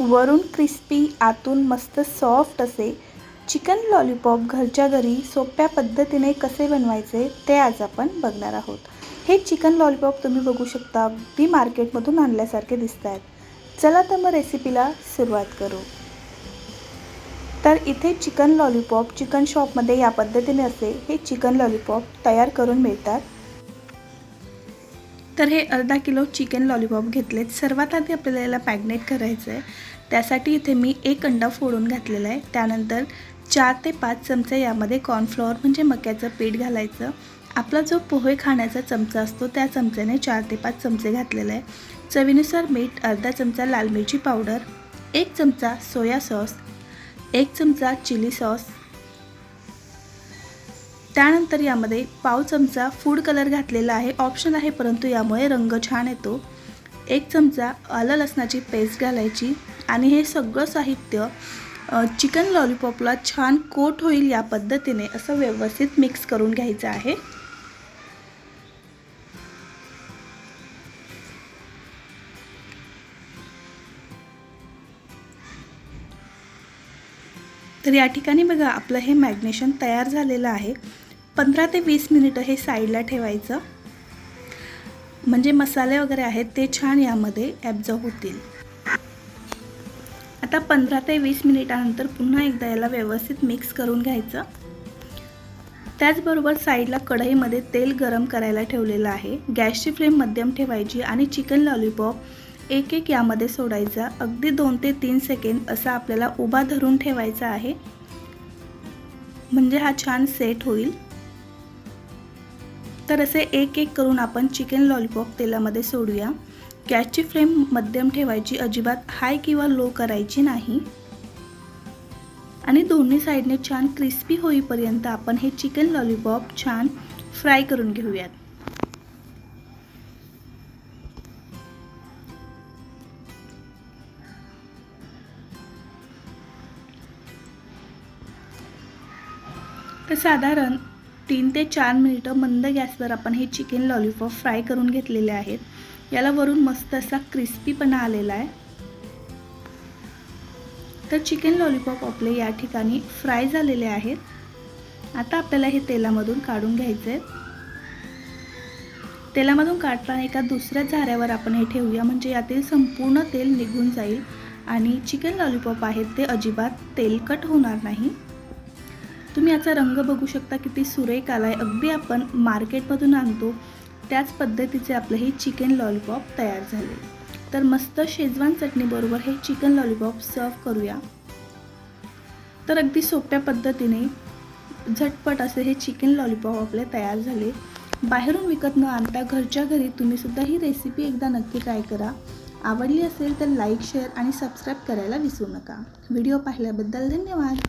वरून क्रिस्पी आतून मस्त सॉफ्ट असे चिकन लॉलीपॉप घरच्या घरी सोप्या पद्धतीने कसे बनवायचे ते आज आपण बघणार आहोत. हे चिकन लॉलीपॉप तुम्ही बघू शकता अगदी मार्केटमधून आणल्यासारखे दिसत आहेत चला तर मग रेसिपीला सुरुवात करू. तर इथे चिकन लॉलीपॉप चिकन शॉपमध्ये या पद्धतीने असे हे चिकन लॉलीपॉप तयार करून मिळतात. तर हे अर्धा किलो चिकन लॉलीपॉप घेतलेत. सर्वात आधी आपल्याला याला मॅग्नेट करायचं आहे त्यासाठी इथे मी एक अंडा फोडून घातलेला आहे. त्यानंतर चार ते पाच चमचे यामध्ये कॉर्नफ्लॉवर म्हणजे मक्याचं पीठ घालायचं. आपला जो पोहे खाण्याचा चमचा असतो त्या चमच्याने चार ते पाच चमचे घातलेला आहे. चवीनुसार मीठ अर्धा चमचा लाल मिरची पावडर एक चमचा सोया सॉस एक चमचा चिली सॉस त्यानंतर यामध्ये पाव चमचा फूड कलर घातलेला आहे. ऑप्शन आहे परंतु यामुळे रंग छान येतो. एक चमचा आलं लसणाची पेस्ट घालायची आणि हे सगळं साहित्य चिकन लॉलीपॉपला छान कोट होईल या पद्धतीने असं व्यवस्थित मिक्स करून घ्यायचं आहे. तर या ठिकाणी बघा आपलं हे मॅग्नेशन तयार झालेलं आहे. पंधरा ते वीस मिनिटं हे साईडला ठेवायचं. म्हणजे मसाले वगैरे आहेत ते छान यामध्ये ॲब्झॉर्ब होतील. आता पंधरा ते वीस मिनिटानंतर पुन्हा एकदा याला व्यवस्थित मिक्स करून घ्यायचं. त्याचबरोबर साईडला कढईमध्ये तेल गरम करायला ठेवलेलं आहे. गॅसची फ्लेम मध्यम ठेवायची आणि चिकन लॉलीपॉप एक एक यामध्ये सोडायचा. अगदी दोन ते तीन सेकंड असा आपल्याला उभा धरून ठेवायचा आहे. म्हणजे हा छान सेट होईल. तर असे एक एक करून आपण चिकन लॉलीपॉप तेलामध्ये सोडूया. गॅसची फ्लेम मध्यम ठेवायची अजिबात हाय किंवा लो करायची नाही. आणि दोन्ही साईडने छान क्रिस्पी होईपर्यंत आपण हे चिकन लॉलीपॉप छान फ्राय करून घेऊयात. तर साधारण तीन ते चार मिनिटं मंद गॅसवर आपण हे चिकन लॉलीपॉप फ्राय करून घेतलेले आहेत. याला वरून मस्त असा क्रिस्पीपणा आलेला आहे. तर चिकन लॉलीपॉप आपले या ठिकाणी फ्राय झालेले आहेत. आता आपल्याला हे तेलामधून काढून घ्यायचे आहे तेलामधून काढताना एका दुसऱ्या झाऱ्यावर आपण हे ठेवूया म्हणजे यातील संपूर्ण तेल निघून जाईल आणि चिकन लॉलीपॉप आहेत ते अजिबात तेलकट होणार नाही. तुम्ही याचा रंग बघू शकता किती सुरेख आला आहे अगदी आपण मार्केटमधून आणतो त्याच पद्धतीचे आपलं हे चिकन लॉलीपॉप तयार झाले. तर मस्त शेजवान चटणीबरोबर हे चिकन लॉलीपॉप सर्व करूया. तर अगदी सोप्या पद्धतीने झटपट असे हे चिकन लॉलीपॉप आपले तयार झाले. बाहेरून विकत न आणता घरच्या घरी तुम्हीसुद्धा ही रेसिपी एकदा नक्की ट्राय करा. आवडली असेल तर लाईक शेअर आणि सबस्क्राईब करायला विसरू नका. व्हिडिओ पाहिल्याबद्दल धन्यवाद.